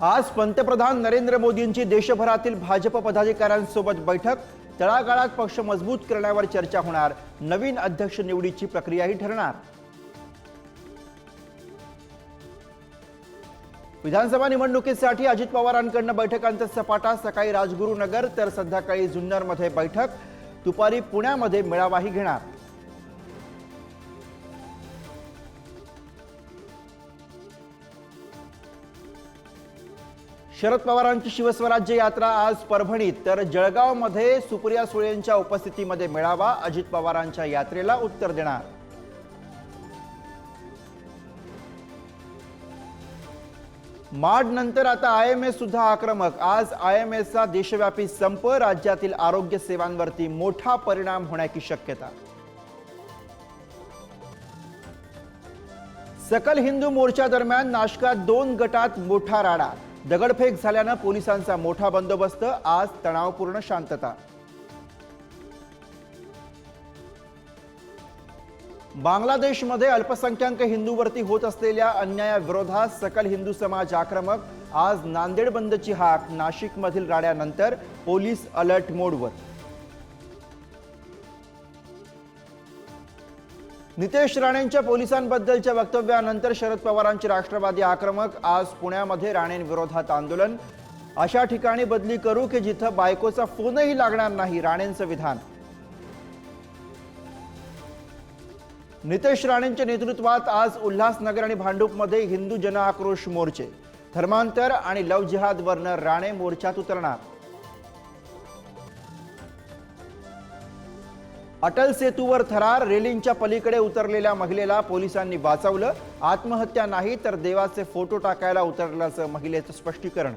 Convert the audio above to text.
आज पंतप्रधान नरेंद्र मोदींची देशभरातील भाजप पदाधिकाऱ्यांसोबत बैठक. तळागाळात पक्ष मजबूत करण्यावर चर्चा होणार. नवीन अध्यक्ष निवडीची प्रक्रियाही ठरणार. विधानसभा निवडणुकीसाठी अजित पवारांकडनं बैठकांचा सपाटा. सकाळी राजगुरुनगर तर संध्याकाळी जुन्नरमध्ये बैठक. दुपारी पुण्यामध्ये मेळावाही घेणार. शरद पवारांची शिवस्वराज्य यात्रा आज परभणीत. तर जळगावमध्ये सुप्रिया सुळेंच्या उपस्थितीमध्ये मेळावा. अजित पवारांच्या यात्रेला उत्तर देणार. माड नंतर आता आय एम एस सुद्धा आक्रमक. आज आय एम एसचा देशव्यापी संप राज्यातील आरोग्य सेवांवरती मोठा परिणाम होण्याची शक्यता. सकल हिंदू मोर्चा दरम्यान नाशकात दोन गटात मोठा राडा. दगडफेक झाल्यानं पोलिसांचा मोठा बंदोबस्त आज तणावपूर्ण शांतता. बांगलादेशमध्ये अल्पसंख्याक हिंदूवरती होत असलेल्या अन्यायाविरोधात सकल हिंदू समाज आक्रमक आज नांदेड बंदची हाक नाशिकमधील राड्यानंतर पोलीस अलर्ट मोडवर. नितेश राणेंच्या पोलिसांबद्दलच्या वक्तव्यानंतर शरद पवारांचे राष्ट्रवादी आक्रमक. आज पुण्यामध्ये राणेंविरोधात आंदोलन. अशा ठिकाणी बदली करू की जिथं बायकोचा फोनही लागणार नाही राणेंचं विधान. नितेश राणेंच्या नेतृत्वात आज उल्हासनगर आणि भांडूपमध्ये हिंदू जन आक्रोश मोर्चे. धर्मांतर आणि लव जिहादवरनं राणे मोर्चात उतरणार. अटल सेतूवर थरार रेलिंगच्या पलीकडे उतरलेल्या महिलेला पोलिसांनी वाचवलं. आत्महत्या नाही तर देवाचे फोटो टाकायला उतरल्याचं महिलेचं स्पष्टीकरण.